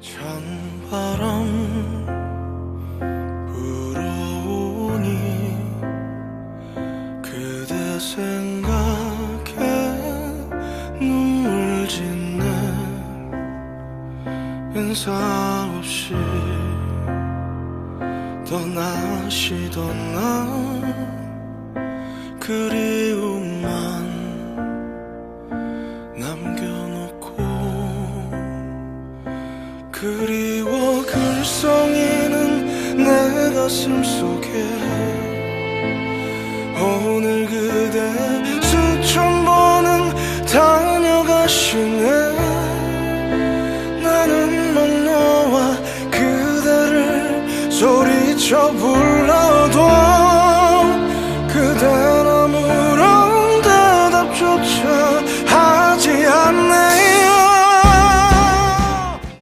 찬바람 불어오니 그대 생각에 눈물 짓네 인사 없이 떠나시던 날 그리움만 남 그리워 글썽이는 내 가슴 속에. 오늘 그대 수천 번은 다녀가시네. 나는 막 너와 그대를 소리쳐 불러